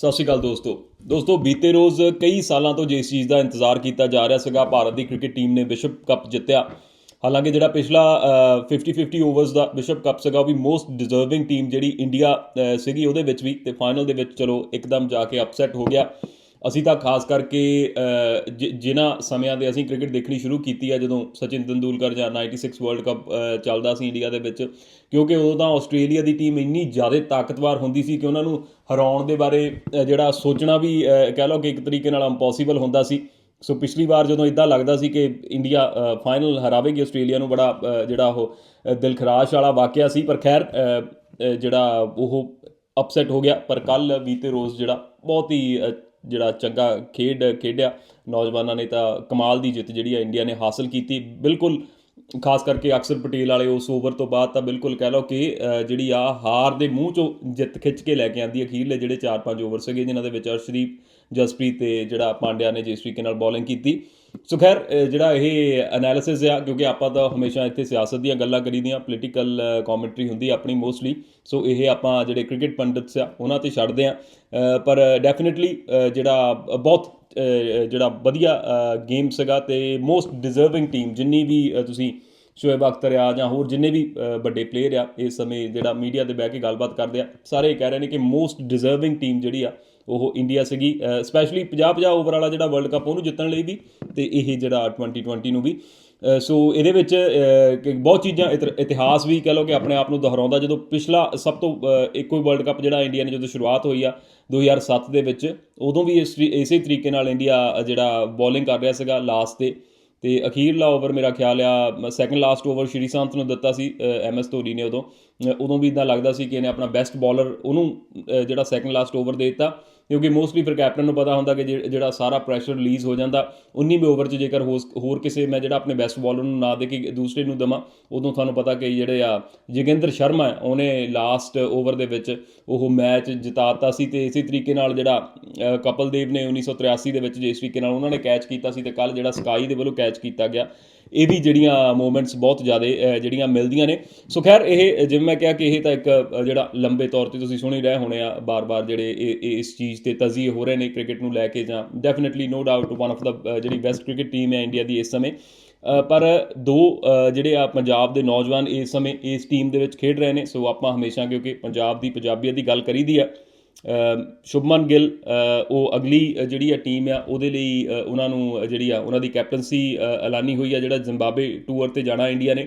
ਸਤਿ ਸ਼੍ਰੀ ਅਕਾਲ ਦੋਸਤੋ। ਦੋਸਤੋ, ਬੀਤੇ ਰੋਜ਼ ਕਈ ਸਾਲਾਂ ਤੋਂ ਜਿਸ ਚੀਜ਼ ਦਾ ਇੰਤਜ਼ਾਰ ਕੀਤਾ ਜਾ ਰਿਹਾ ਸੀਗਾ, ਭਾਰਤ ਦੀ ਕ੍ਰਿਕਟ ਟੀਮ ਨੇ ਵਿਸ਼ਵ ਕੱਪ ਜਿੱਤਿਆ। ਹਾਲਾਂਕਿ ਜਿਹੜਾ ਪਿਛਲਾ 50-50 ਓਵਰਸ ਦਾ ਵਿਸ਼ਵ ਕੱਪ ਸੀਗਾ, ਉਹ ਵੀ ਮੋਸਟ ਡਿਜ਼ਰਵਿੰਗ ਟੀਮ ਜਿਹੜੀ ਇੰਡੀਆ ਸੀਗੀ, ਉਹਦੇ ਵਿੱਚ ਵੀ ਤੇ ਫਾਈਨਲ ਦੇ ਵਿੱਚ ਚਲੋ ਇੱਕਦਮ ਜਾ ਕੇ ਅਪਸੈਟ ਹੋ ਗਿਆ। ਅਸੀਂ ਤਾਂ ਖਾਸ ਕਰਕੇ ਜਿ- ਜਿਨ੍ਹਾਂ ਸਮਿਆਂ ਦੇ ਅਸੀਂ ਕ੍ਰਿਕਟ ਦੇਖਣੀ ਸ਼ੁਰੂ ਕੀਤੀ ਆ, ਜਦੋਂ ਸਚਿਨ ਤੰਦੂਲਕਰ ਜਾਂ 96 ਵਰਲਡ ਕੱਪ ਚੱਲਦਾ ਸੀ ਇੰਡੀਆ ਦੇ ਵਿੱਚ, ਕਿਉਂਕਿ ਉਦੋਂ ਤਾਂ ਆਸਟ੍ਰੇਲੀਆ ਦੀ ਟੀਮ ਇੰਨੀ ਜ਼ਿਆਦਾ ਤਾਕਤਵਰ ਹੁੰਦੀ ਸੀ ਕਿ ਉਹਨਾਂ ਨੂੰ ਹਰਾਉਣ ਦੇ ਬਾਰੇ ਜਿਹੜਾ ਸੋਚਣਾ ਵੀ ਕਹਿ ਲਓ ਕਿ ਇੱਕ ਤਰੀਕੇ ਨਾਲ ਇੰਪੋਸੀਬਲ ਹੁੰਦਾ ਸੀ। ਸੋ ਪਿਛਲੀ ਵਾਰ ਜਦੋਂ ਇਦਾਂ ਲੱਗਦਾ ਸੀ ਕਿ ਇੰਡੀਆ ਫਾਈਨਲ ਹਰਾਵੇਗੀ, ਆਸਟ੍ਰੇਲੀਆ ਨੂੰ ਬੜਾ ਜਿਹੜਾ ਉਹ ਦਿਲਖਰਾਸ਼ ਵਾਲਾ ਵਾਕਿਆ ਸੀ, ਪਰ ਖੈਰ ਜਿਹੜਾ ਉਹ ਅਪਸੈਟ ਹੋ ਗਿਆ, ਪਰ ਕੱਲ ਬੀਤੇ ਰੋਜ਼ ਜਿਹੜਾ ਬਹੁਤ ਹੀ ਜਿਹੜਾ ਚੰਗਾ ਖੇਡ, ਖੇਡਿਆ। ਨੌਜਵਾਨਾਂ ਨੇ ਤਾਂ ਕਮਾਲ ਦੀ ਜਿੱਤ ਜਿਹੜੀ ਆ ਇੰਡੀਆ ਨੇ ਹਾਸਲ ਕੀਤੀ। ਬਿਲਕੁਲ, ਖਾਸ ਕਰਕੇ ਅਕਸਰ ਪਟੇਲ ਵਾਲੇ ਉਸ ਓਵਰ ਤੋਂ ਬਾਅਦ ਤਾਂ ਬਿਲਕੁਲ ਕਹਿ ਲਓ ਕਿ ਜਿਹੜੀ ਆ ਹਾਰ ਦੇ ਮੂੰਹ ਚੋਂ ਜਿੱਤ ਖਿੱਚ ਕੇ ਲੈ ਕੇ ਆਂਦੀ ਅਖੀਰਲੇ ਜਿਹੜੇ 4-5 ਓਵਰ ਸੀਗੇ, ਜਿਨ੍ਹਾਂ ਦੇ ਵਿੱਚ ਅਰਸ਼ਦੀਪ, ਜਸਪ੍ਰੀਤ ਤੇ ਜਿਹੜਾ ਪਾਂਡਿਆ ਨੇ ਜਿਸ ਤਰੀਕੇ ਨਾਲ ਬੋਲਿੰਗ ਕੀਤੀ। ਸੋ ਖੈਰ ਜਿਹੜਾ ਇਹ ਐਨਾਲਿਸਿਸ ਆ, ਕਿਉਂਕਿ ਆਪਾਂ ਤਾਂ ਹਮੇਸ਼ਾ ਇੱਥੇ ਸਿਆਸਤ ਦੀਆਂ ਗੱਲਾਂ ਕਰੀਦੀਆਂ ਪੋਲੀਟੀਕਲ ਕਮੈਂਟਰੀ ਹੁੰਦੀ ਆਪਣੀ ਮੋਸਟਲੀ ਸੋ ਇਹ ਆਪਾਂ ਜਿਹੜੇ ਕ੍ਰਿਕਟ ਪੰਡਿਤਸ ਆ, ਉਹਨਾਂ ਤੇ ਛੱਡਦੇ ਆ। ਪਰ ਡੈਫੀਨਿਟਲੀ ਜਿਹੜਾ ਬਹੁਤ ਜਿਹੜਾ ਵਧੀਆ ਗੇਮ ਸੀਗਾ ਤੇ ਮੋਸਟ ਡਿਜ਼ਰਵਿੰਗ ਟੀਮ ਜਿੰਨੀ ਵੀ ਤੁਸੀਂ ਸ਼ੋਏਬ ਅਖਤਰ ਆ ਜਾਂ ਹੋਰ ਜਿੰਨੇ ਵੀ ਵੱਡੇ ਪਲੇਅਰ ਆ, ਇਸ ਸਮੇਂ ਜਿਹੜਾ ਮੀਡੀਆ ਤੇ ਬਹਿ ਕੇ ਗੱਲਬਾਤ ਕਰਦੇ ਆ, ਸਾਰੇ ਕਹਿ ਰਹੇ ਨੇ ਕਿ ਮੋਸਟ ਡਿਜ਼ਰਵਿੰਗ ਟੀਮ ਜਿਹੜੀ ਆ ਉਹ ਇੰਡੀਆ ਸੀਗੀ ਸਪੈਸ਼ਲੀ 50-50 ਓਵਰ ਵਾਲਾ ਜਿਹੜਾ ਵਰਲਡ ਕੱਪ ਉਹਨੂੰ ਜਿੱਤਣ ਲਈ ਵੀ ਤੇ ਇਹ ਜਿਹੜਾ 2020 ਨੂੰ ਵੀ। ਸੋ ਇਹਦੇ ਵਿੱਚ ਕਿ ਬਹੁਤ ਚੀਜ਼ਾਂ ਇਤਿ- ਇਤਿਹਾਸ ਵੀ ਕਹ ਲਓ ਕਿ ਆਪਣੇ ਆਪ ਨੂੰ ਦੁਹਰਾਉਂਦਾ। ਜਦੋਂ ਪਿਛਲਾ ਸਭ ਤੋਂ ਇੱਕੋ ਹੀ ਵਰਲਡ ਕੱਪ ਜਿਹੜਾ ਇੰਡੀਆ ਨੇ ਜਦੋਂ ਸ਼ੁਰੂਆਤ ਹੋਈ ਆ 2007 ਦੇ ਵਿੱਚ, ਉਦੋਂ ਵੀ ਇਸ ਤਰੀ- ਇਸੇ ਤਰੀਕੇ ਨਾਲ ਇੰਡੀਆ ਜਿਹੜਾ ਬੋਲਿੰਗ ਕਰ ਰਿਹਾ ਸੀਗਾ ਲਾਸਟ ਤੇ। ਤੇ ਅਖੀਰਲਾ ਓਵਰ ਮੇਰਾ ਖਿਆਲ ਆ ਸੈਕੰਡ ਲਾਸਟ ਓਵਰ ਸ਼੍ਰੀ ਸੰਤ ਨੂੰ ਦਿੱਤਾ ਸੀ ਐਮ ਐਸ ਧੋਨੀ ਨੇ ਉਦੋਂ। ਉਦੋਂ ਵੀ ਇਦਾਂ ਲੱਗਦਾ ਸੀ ਕਿ ਇਹਨੇ ਆਪਣਾ ਬੈਸਟ ਬੋਲਰ ਉਹਨੂੰ ਜਿਹੜਾ ਸੈਕੰਡ ਲਾਸਟ ਓਵਰ ਦੇ ਦਿੱਤਾ। ਕਿਉਂਕਿ ਮੋਸਟਲੀ ਫਿਰ ਕੈਪਟਨ ਨੂੰ ਪਤਾ ਹੁੰਦਾ ਕਿ ਜੇ- ਜਿਹੜਾ ਸਾਰਾ ਪ੍ਰੈਸ਼ਰ ਰਿਲੀਜ਼ ਹੋ ਜਾਂਦਾ 19ਵੇਂ ਓਵਰ 'ਚ ਜੇਕਰ ਹੋਸ- ਹੋਰ ਕਿਸੇ ਮੈਂ ਜਿਹੜਾ ਆਪਣੇ ਬੈਸਟ ਬੋਲਰ ਨੂੰ ਨਾ ਦੇ ਕੇ ਦੂਸਰੇ ਨੂੰ ਦਵਾਂ ਉਦੋਂ ਤੁਹਾਨੂੰ ਪਤਾ ਕਿ ਜਿਹੜੇ ਆ ਜੋਗਿੰਦਰ ਸ਼ਰਮਾ ਹੈ, ਉਹਨੇ ਲਾਸਟ ਓਵਰ ਦੇ ਵਿੱਚ ਉਹ ਮੈਚ ਜਿਤਾਤਾ ਸੀ ਤੇ ਇਸੇ ਤਰੀਕੇ ਨਾਲ ਜਿਹੜਾ ਅ, ਕਪਲ ਦੇਵ ਨੇ 1983 ਦੇ ਵਿੱਚ ਜਿਸ ਤਰੀਕੇ ਨਾਲ ਉਹਨਾਂ ਨੇ ਕੈਚ ਕੀਤਾ ਸੀ ਤੇ ਕੱਲ ਜਿਹੜਾ ਸਕਾਈ ਦੇ ਵੱਲੋਂ ਕੈਚ ਕੀਤਾ ਗਿਆ। ਇਹ ਵੀ ਜਿਹੜੀਆਂ ਮੂਮੈਂਟਸ ਬਹੁਤ ਜ਼ਿਆਦਾ ਜਿਹੜੀਆਂ ਮਿਲਦੀਆਂ ਨੇ। ਸੋ ਖੈਰ, ਇਹ, ਜਿਵੇਂ ਮੈਂ ਕਿਹਾ ਕਿ ਇਹ ਤਾਂ ਇੱਕ ਜਿਹੜਾ ਲੰਬੇ ਤੌਰ ਤੇ ਤੁਸੀਂ ਸੁਣੀ ਰਹੇ ਹੋਣੇ ਆ, ਬਾਰ-ਬਾਰ ਜਿਹੜੇ ਇਹ ਇਹ, ਇਸ ਚੀਜ਼ ਤੇ ਤਜ਼ੀਏ ਹੋ ਰਹੇ ਨੇ ਕ੍ਰਿਕਟ ਨੂੰ ਲੈ ਕੇ ਜਾਂ definitely no doubt one of ਦਾ ਜਿਹੜੀ ਬੈਸਟ ਕ੍ਰਿਕਟ ਟੀਮ ਹੈ ਇੰਡੀਆ ਦੀ ਇਸ ਸਮੇਂ। ਪਰ ਦੋ ਜਿਹੜੇ ਆ ਪੰਜਾਬ ਦੇ ਨੌਜਵਾਨ ਇਸ ਸਮੇਂ ਇਸ ਟੀਮ ਦੇ ਵਿੱਚ ਖੇਡ ਰਹੇ ਨੇ। ਸੋ ਆਪਾਂ ਹਮੇਸ਼ਾ ਕਿਉਂਕਿ ਪੰਜਾਬ ਦੀ ਪੰਜਾਬੀਅਤ ਦੀ ਗੱਲ ਕਰੀਦੀ ਆ ਸ਼ੁਭਮਨ ਗਿੱਲ ਉਹ ਅਗਲੀ ਜਿਹੜੀ ਆ ਟੀਮ ਆ, ਉਹਦੇ ਲਈ ਉਹਨਾਂ ਨੂੰ ਜਿਹੜੀ ਆ ਉਹਨਾਂ ਦੀ ਕੈਪਟਨਸੀ ਐਲਾਨੀ ਹੋਈ ਆ, ਜਿਹੜਾ ਜ਼ਿੰਬਾਬਵੇ ਟੂਰ ਤੇ ਜਾਣਾ ਇੰਡੀਆ ਨੇ।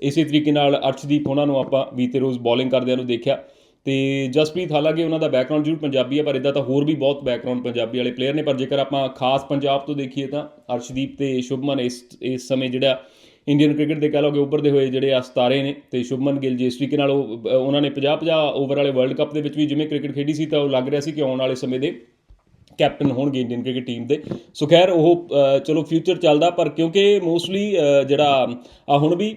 ਇਸੇ ਤਰੀਕੇ ਨਾਲ ਅਰਸ਼ਦੀਪ, ਉਹਨਾਂ ਨੂੰ ਆਪਾਂ ਬੀਤੇ ਰੋਜ਼ ਬੋਲਿੰਗ ਕਰਦਿਆਂ ਨੂੰ ਦੇਖਿਆ। ਤੇ ਜਸਪ੍ਰੀਤ, ਹਾਲਾਂਕਿ ਉਹਨਾਂ ਦਾ ਬੈਕਗ੍ਰਾਉਂਡ ਜ਼ਰੂਰ ਪੰਜਾਬੀ ਹੈ ਪਰ ਇਦਾਂ ਤਾਂ ਹੋਰ ਵੀ ਬਹੁਤ ਬੈਕਗ੍ਰਾਉਂਡ ਪੰਜਾਬੀ ਵਾਲੇ ਪਲੇਅਰ ਨੇ। ਪਰ ਜੇਕਰ ਆਪਾਂ ਖਾਸ ਪੰਜਾਬ ਤੋਂ ਦੇਖੀਏ ਤਾਂ ਅਰਸ਼ਦੀਪ ਤੇ ਸ਼ੁਭਮਨ ਇਸ ਇਸ ਸਮੇਂ ਜਿਹੜਾ ਇੰਡੀਅਨ ਕ੍ਰਿਕਟ ਦੇ ਕਹ ਲਓਗੇ ਉੱਭਰਦੇ ਹੋਏ ਜਿਹੜੇ ਆ ਸਤਾਰੇ ਨੇ ਤੇ ਸ਼ੁਭਮਨ ਗਿੱਲ ਜਿਸ ਤਰੀਕੇ ਨਾਲ ਉਹ ਉਹਨਾਂ ਨੇ 50-50 ਓਵਰ ਵਾਲੇ ਵਰਲਡ ਕੱਪ ਦੇ ਵਿੱਚ ਵੀ ਜਿਵੇਂ ਕ੍ਰਿਕਟ ਖੇਡੀ ਸੀ ਤਾਂ ਉਹ ਲੱਗ ਰਿਹਾ ਸੀ ਕਿ ਆਉਣ ਵਾਲੇ ਸਮੇਂ ਦੇ ਕੈਪਟਨ ਹੋਣਗੇ ਇੰਡੀਅਨ ਕ੍ਰਿਕਟ ਟੀਮ ਦੇ। ਸੋ ਖੈਰ, ਉਹ ਚਲੋ ਫਿਊਚਰ ਚੱਲਦਾ, ਪਰ ਕਿਉਂਕਿ ਮੋਸਟਲੀ ਜਿਹੜਾ, ਆ ਹੁਣ ਵੀ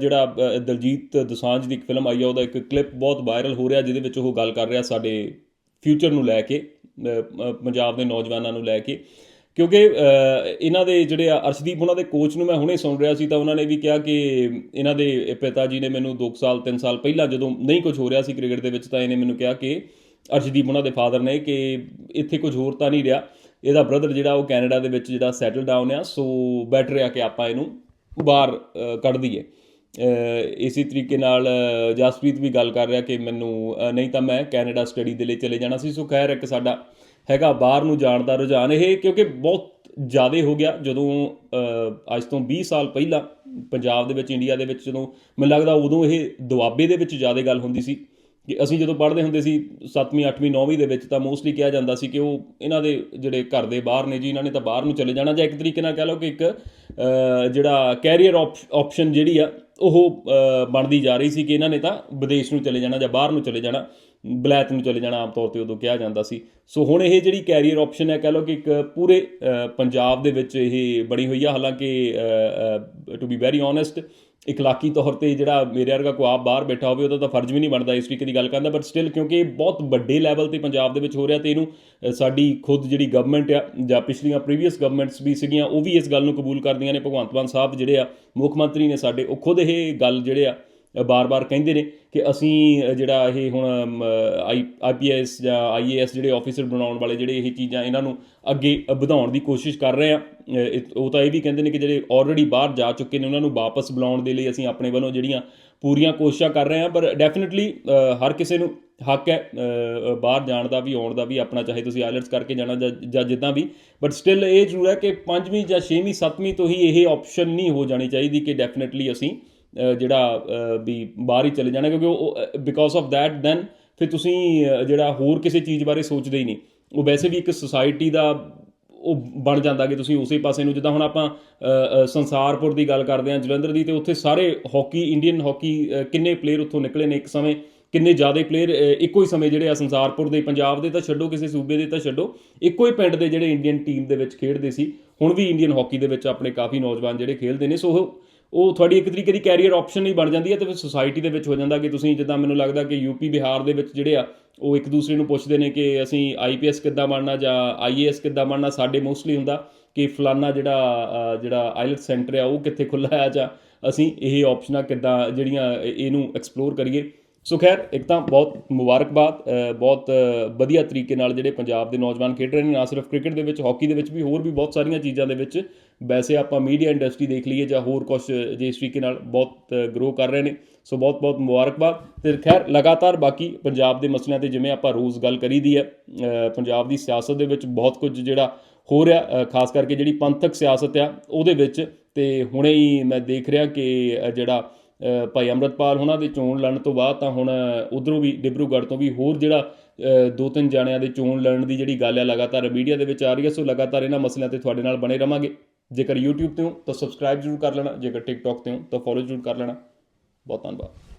ਜਿਹੜਾ ਦਲਜੀਤ ਦੋਸਾਂਝ ਦੀ ਇੱਕ ਫਿਲਮ ਆਈ ਆ, ਉਹਦਾ ਇੱਕ ਕਲਿੱਪ ਬਹੁਤ ਵਾਇਰਲ ਹੋ ਰਿਹਾ ਜਿਹਦੇ ਵਿੱਚ ਉਹ ਗੱਲ ਕਰ ਰਿਹਾ ਸਾਡੇ ਫਿਊਚਰ ਨੂੰ ਲੈ ਕੇ ਪੰਜਾਬ ਦੇ ਨੌਜਵਾਨਾਂ ਨੂੰ ਲੈ ਕੇ। ਕਿਉਂਕਿ ਇਹਨਾਂ ਦੇ ਜਿਹੜੇ ਆ ਅਰਸ਼ਦੀਪ ਉਹਨਾਂ ਦੇ ਕੋਚ ਨੂੰ ਮੈਂ ਹੁਣੇ ਸੁਣ ਰਿਹਾ ਸੀ ਤਾਂ ਉਹਨਾਂ ਨੇ ਵੀ ਕਿਹਾ ਕਿ ਇਹਨਾਂ ਦੇ ਪਿਤਾ ਜੀ ਨੇ ਮੈਨੂੰ 2 ਸਾਲ 3 ਸਾਲ ਪਹਿਲਾਂ ਜਦੋਂ ਨਹੀਂ ਕੁਝ ਹੋ ਰਿਹਾ ਸੀ ਕ੍ਰਿਕਟ ਦੇ ਵਿੱਚ ਤਾਂ ਇਹਨੇ ਮੈਨੂੰ ਕਿਹਾ ਕਿ ਅਰਸ਼ਦੀਪ ਉਹਨਾਂ ਦੇ ਫਾਦਰ ਨੇ ਕਿ ਇੱਥੇ ਕੁਝ ਹੋਰ ਤਾਂ ਨਹੀਂ ਰਿਹਾ। ਇਹਦਾ ਬ੍ਰਦਰ ਜਿਹੜਾ ਉਹ ਕੈਨੇਡਾ ਦੇ ਵਿੱਚ ਜਿਹੜਾ ਸੈਟਲ ਡਾਊਨ ਆ ਸੋ ਬੈਟਰ ਆ ਕਿ ਆਪਾਂ ਇਹਨੂੰ ਬਾਹਰ ਅ, ਕੱਢ ਦਈਏ। ਇਸੇ ਤਰੀਕੇ ਨਾਲ ਜਸਪ੍ਰੀਤ ਵੀ ਗੱਲ ਕਰ ਰਿਹਾ ਕਿ ਮੈਨੂੰ ਨਹੀਂ ਤਾਂ ਮੈਂ ਕੈਨੇਡਾ ਸਟੱਡੀ ਦੇ ਲਈ ਚਲੇ ਜਾਣਾ ਸੀ। ਸੋ ਖੈਰ ਇੱਕ ਸਾਡਾ ਹੈਗਾ ਬਾਹਰ ਨੂੰ ਜਾਣ ਦਾ ਰੁਝਾਨ ਇਹ, ਕਿਉਂਕਿ ਬਹੁਤ ਜ਼ਿਆਦਾ ਹੋ ਗਿਆ ਜਦੋਂ ਅੱਜ ਤੋਂ 20 ਸਾਲ ਪਹਿਲਾਂ ਪੰਜਾਬ ਦੇ ਵਿੱਚ, ਇੰਡੀਆ ਦੇ ਵਿੱਚ ਜਦੋਂ ਮੈਨੂੰ ਲੱਗਦਾ ਉਦੋਂ ਇਹ ਦੁਆਬੇ ਦੇ ਵਿੱਚ ਜ਼ਿਆਦਾ ਗੱਲ ਹੁੰਦੀ ਸੀ। ਕਿ ਅਸੀਂ ਜਦੋਂ ਪੜ੍ਹਦੇ ਹੁੰਦੇ ਸੀ 7ਵੀਂ 8ਵੀਂ 9ਵੀਂ ਦੇ ਵਿੱਚ ਤਾਂ ਮੋਸਟਲੀ ਕਿਹਾ ਜਾਂਦਾ ਸੀ ਕਿ ਉਹ ਇਹਨਾਂ ਦੇ ਜਿਹੜੇ ਘਰ ਦੇ ਬਾਹਰ ਨੇ ਜੀ, ਇਹਨਾਂ ਨੇ ਤਾਂ ਬਾਹਰ ਨੂੰ ਚਲੇ ਜਾਣਾ। ਜਾਂ ਇੱਕ ਤਰੀਕੇ ਨਾਲ ਕਹਿ ਲਓ ਕਿ ਇੱਕ ਜਿਹੜਾ ਕੈਰੀਅਰ ਆਪਸ਼ਨ ਜਿਹੜੀ ਆ, ਉਹ ਬਣਦੀ ਜਾ ਰਹੀ ਸੀ ਕਿ ਇਹਨਾਂ ਨੇ ਤਾਂ ਵਿਦੇਸ਼ ਨੂੰ ਚਲੇ ਜਾਣਾ ਜਾਂ ਬਾਹਰ ਨੂੰ ਚਲੇ ਜਾਣਾ। ਬਲੈਤ ਨੂੰ ਚਲੇ ਜਾਣਾ ਆਮ ਤੌਰ ਤੇ ਉਦੋਂ ਕਿਹਾ ਜਾਂਦਾ ਸੀ। ਸੋ ਹੁਣ ਇਹ ਜਿਹੜੀ ਕੈਰੀਅਰ ਆਪਸ਼ਨ ਹੈ, ਕਹ ਲਓ ਕਿ ਇੱਕ ਪੂਰੇ ਪੰਜਾਬ ਦੇ ਵਿੱਚ ਇਹ ਬਣੀ ਹੋਈ ਆ। ਹਾਲਾਂਕਿ ਟੂ ਬੀ ਵੈਰੀ ਓਨੈਸਟ ਇਖਲਾਕੀ ਤੌਰ ਤੇ ਜਿਹੜਾ ਮੇਰੇ ਵਰਗਾ ਕੋਈ ਆਪ ਬਾਹਰ ਬੈਠਾ ਹੋਵੇ, ਉਹਦਾ ਤਾਂ ਫਰਜ਼ ਵੀ ਨਹੀਂ ਬਣਦਾ ਇਸ ਤਰੀਕੇ ਦੀ ਗੱਲ ਕਰਨ ਬਟ ਸਟਿਲ ਕਿਉਂਕਿ ਇਹ ਬਹੁਤ ਵੱਡੇ ਲੈਵਲ ਤੇ ਪੰਜਾਬ ਦੇ ਵਿੱਚ ਹੋ ਰਿਹਾ ਤੇ ਇਹਨੂੰ ਸਾਡੀ ਖੁਦ ਜਿਹੜੀ ਗਵਰਨਮੈਂਟ ਆ, ਜਾਂ ਪਿਛਲੀਆਂ ਪ੍ਰੀਵੀਅਸ ਗਵਰਨਮੈਂਟਸ ਵੀ ਸੀਗੀਆਂ, ਉਹ ਵੀ ਇਸ ਗੱਲ ਨੂੰ ਕਬੂਲ ਕਰਦੀਆਂ ਨੇ। ਭਗਵੰਤ ਮਾਨ ਸਾਹਿਬ ਜਿਹੜੇ ਆ, ਮੁੱਖ ਮੰਤਰੀ ਨੇ ਸਾਡੇ, ਉਹ ਖੁਦ ਇਹ ਗੱਲ ਜਿਹੜੇ ਆ ਬਾਰ-ਬਾਰ ਕਹਿੰਦੇ ਨੇ ਕਿ ਅਸੀਂ ਜਿਹੜਾ ਇਹ ਹੁਣ ਆਈਪੀਐਸ ਜਾਂ ਆਈਏਐਸ ਜਿਹੜੇ ਆਫੀਸਰ ਬਣਾਉਣ ਵਾਲੇ ਜਿਹੜੇ ਇਹ ਚੀਜ਼ਾਂ ਇਹਨਾਂ ਨੂੰ ਅੱਗੇ ਵਧਾਉਣ ਦੀ ਕੋਸ਼ਿਸ਼ ਕਰ ਰਹੇ ਆ ਉਹ ਤਾਂ ਇਹ ਵੀ ਕਹਿੰਦੇ ਨੇ ਕਿ ਜਿਹੜੇ ਆਲਰੇਡੀ ਬਾਹਰ ਜਾ ਚੁੱਕੇ ਨੇ ਉਹਨਾਂ ਨੂੰ ਵਾਪਸ ਬੁਲਾਉਣ ਦੇ ਲਈ ਅਸੀਂ ਆਪਣੇ ਵੱਲੋਂ ਜਿਹੜੀਆਂ ਪੂਰੀਆਂ ਕੋਸ਼ਿਸ਼ਾਂ ਕਰ ਰਹੇ ਹਾਂ ਪਰ ਡੈਫੀਨਿਟਲੀ ਹਰ ਕਿਸੇ ਨੂੰ ਹੱਕ ਹੈ ਬਾਹਰ ਜਾਣ ਦਾ ਵੀ, ਆਉਣ ਦਾ ਵੀ, ਆਪਣਾ ਚਾਹੇ ਤੁਸੀਂ ਆਇਲਟਸ ਕਰਕੇ ਜਾਣਾ ਜਾਂ ਜਾਂ ਜਿੱਦਾਂ ਵੀ ਬਟ ਸਟਿਲ ਇਹ ਜ਼ਰੂਰ ਹੈ ਕਿ ਪੰਜਵੀਂ ਜਾਂ ਛੇਵੀਂ, ਸੱਤਵੀਂ ਤੋਂ ਹੀ ਇਹ ਆਪਸ਼ਨ ਨਹੀਂ ਹੋ ਜਾਣੀ ਚਾਹੀਦੀ ਕਿ ਡੈਫੀਨਿਟਲੀ ਅਸੀਂ ਜਿਹੜਾ ਵੀ ਬਾਹਰ ਹੀ ਚਲੇ ਜਾਣਾ, ਕਿਉਂਕਿ ਉਹ ਬਿਕੋਜ਼ ਆਫ ਥੈਟ ਦੈਨ ਫਿਰ ਤੁਸੀਂ ਜਿਹੜਾ ਹੋਰ ਕਿਸੇ ਚੀਜ਼ ਬਾਰੇ ਸੋਚਦੇ ਹੀ ਨਹੀਂ। ਉਹ ਵੈਸੇ ਵੀ ਇੱਕ ਸੁਸਾਇਟੀ ਦਾ ਉਹ ਬਣ ਜਾਂਦਾ ਕਿ ਤੁਸੀਂ ਉਸੇ ਪਾਸੇ ਨੂੰ, ਜਿੱਦਾਂ ਹੁਣ ਆਪਾਂ ਸੰਸਾਰਪੁਰ ਦੀ ਗੱਲ ਕਰਦੇ ਹਾਂ, ਜਲੰਧਰ ਦੀ, ਤੇ ਉੱਥੇ ਸਾਰੇ ਹਾਕੀ ਇੰਡੀਅਨ ਹਾਕੀ ਕਿੰਨੇ ਪਲੇਅਰ ਉੱਥੋਂ ਨਿਕਲੇ ਨੇ ਇੱਕ ਸਮੇਂ, ਕਿੰਨੇ ਜ਼ਿਆਦਾ ਪਲੇਅਰ ਇੱਕੋ ਹੀ ਸਮੇਂ ਜਿਹੜੇ ਆ ਸੰਸਾਰਪੁਰ ਦੇ, ਪੰਜਾਬ ਦੇ ਤਾਂ ਛੱਡੋ, ਕਿਸੇ ਸੂਬੇ ਦੇ ਤਾਂ ਛੱਡੋ, ਇੱਕੋ ਹੀ ਪਿੰਡ ਦੇ ਜਿਹੜੇ ਇੰਡੀਅਨ ਟੀਮ ਦੇ ਵਿੱਚ ਖੇਡਦੇ ਸੀ, ਹੁਣ ਵੀ ਇੰਡੀਅਨ ਹਾਕੀ ਦੇ ਵਿੱਚ ਆਪਣੇ ਕਾਫੀ ਨੌਜਵਾਨ ਜਿਹੜੇ ਖੇਡਦੇ ਨੇ ਸੋ ਉਹ ਤੁਹਾਡੀ ਇੱਕ ਤਰੀਕੇ ਦੀ ਕੈਰੀਅਰ ਆਪਸ਼ਨ ਹੀ ਬਣ ਜਾਂਦੀ ਹੈ ਤੇ ਫਿਰ ਸੋਸਾਇਟੀ ਦੇ ਵਿੱਚ ਹੋ ਜਾਂਦਾ ਕਿ ਤੁਸੀਂ ਜਿੱਦਾਂ ਮੈਨੂੰ ਲੱਗਦਾ ਕਿ ਯੂਪੀ ਬਿਹਾਰ ਦੇ ਵਿੱਚ ਜਿਹੜੇ ਆ, ਉਹ ਇੱਕ ਦੂਸਰੇ ਨੂੰ ਪੁੱਛਦੇ ਨੇ ਕਿ ਅਸੀਂ ਆਈਪੀਐਸ ਕਿੱਦਾਂ ਬਣਨਾ ਜਾਂ ਆਈਏਐਸ ਕਿੱਦਾਂ ਬਣਨਾ, ਸਾਡੇ ਮੋਸਟਲੀ ਹੁੰਦਾ ਕਿ ਫਲਾਨਾ ਜਿਹੜਾ ਜਿਹੜਾ ਆਈਲਟ ਸੈਂਟਰ ਆ, ਉਹ ਕਿੱਥੇ ਖੁੱਲ੍ਹਾ ਆ ਜਾਂ ਅਸੀਂ ਇਹ ਆਪਸ਼ਨਾਂ ਕਿੱਦਾਂ ਜਿਹੜੀਆਂ ਇਹਨੂੰ ਐਕਸਪਲੋਰ ਕਰੀਏ। ਸੋ ਖੈਰ, ਇੱਕ ਤਾਂ ਬਹੁਤ ਮੁਬਾਰਕਬਾਦ ਬਹੁਤ ਵਧੀਆ ਤਰੀਕੇ ਨਾਲ ਜਿਹੜੇ ਪੰਜਾਬ ਦੇ ਨੌਜਵਾਨ ਖੇਡ ਰਹੇ ਨੇ, ਨਾ ਸਿਰਫ ਕ੍ਰਿਕਟ ਦੇ ਵਿੱਚ, ਹਾਕੀ ਦੇ ਵਿੱਚ ਵੀ, ਹੋਰ ਵੀ ਬਹੁਤ ਸਾਰੀਆਂ ਚੀਜ਼ਾਂ ਦੇ ਵਿੱਚ ਵੈਸੇ ਆਪਾਂ ਮੀਡੀਆ ਇੰਡਸਟਰੀ ਦੇਖ ਲਈਏ ਜਾਂ ਹੋਰ ਕੁਝ ਜੇ ਇਸ ਤਰੀਕੇ ਨਾਲ ਬਹੁਤ ਗਰੋ ਕਰ ਰਹੇ ਨੇ, ਸੋ ਬਹੁਤ ਬਹੁਤ ਮੁਬਾਰਕਬਾਦ। ਤੇ ਖੈਰ, ਲਗਾਤਾਰ ਬਾਕੀ ਪੰਜਾਬ ਦੇ ਮਸਲਿਆਂ ਤੇ ਜਿਵੇਂ ਆਪਾਂ ਰੋਜ਼ ਗੱਲ ਕਰੀਦੀ ਹੈ ਪੰਜਾਬ ਦੀ ਸਿਆਸਤ ਦੇ ਵਿੱਚ ਬਹੁਤ ਕੁਝ ਜਿਹੜਾ ਹੋ ਰਿਹਾ ਖਾਸ ਕਰਕੇ ਜਿਹੜੀ ਪੰਥਕ ਸਿਆਸਤ ਆ, ਉਹਦੇ ਵਿੱਚ ਤੇ ਹੁਣੇ ਹੀ ਮੈਂ ਦੇਖ ਰਿਹਾ ਕਿ ਜਿਹੜਾ ਭਾਈ ਅੰਮ੍ਰਿਤਪਾਲ ਉਹਨਾਂ ਦੇ ਚੋਣ ਲੜਨ ਤੋਂ ਬਾਅਦ ਤਾਂ ਹੁਣ ਉਧਰੋਂ ਵੀ ਡਿਬਰੂਗੜ੍ਹ ਤੋਂ ਵੀ ਹੋਰ ਜਿਹੜਾ ਦੋ ਤਿੰਨ ਜਾਣਿਆਂ ਦੇ ਚੋਣ ਲੜਨ ਦੀ ਜਿਹੜੀ ਗੱਲ ਹੈ ਲਗਾਤਾਰ ਮੀਡੀਆ ਦੇ ਵਿੱਚ ਆ ਰਹੀ ਹੈ ਸੋ ਲਗਾਤਾਰ ਇਹਨਾਂ ਮਸਲਿਆਂ ਤੇ ਤੁਹਾਡੇ ਨਾਲ ਬਣੇ ਰਵਾਂਗੇ। ਜੇਕਰ YouTube ਤੇ ਹੋ ਤਾਂ ਸਬਸਕ੍ਰਾਈਬ ਜ਼ਰੂਰ ਕਰ ਲੈਣਾ, ਜੇਕਰ TikTok ਤੇ ਹੋ ਤਾਂ ਫੋਲੋ ਜ਼ਰੂਰ ਕਰ ਲੈਣਾ। ਬਹੁਤ ਧੰਨਵਾਦ।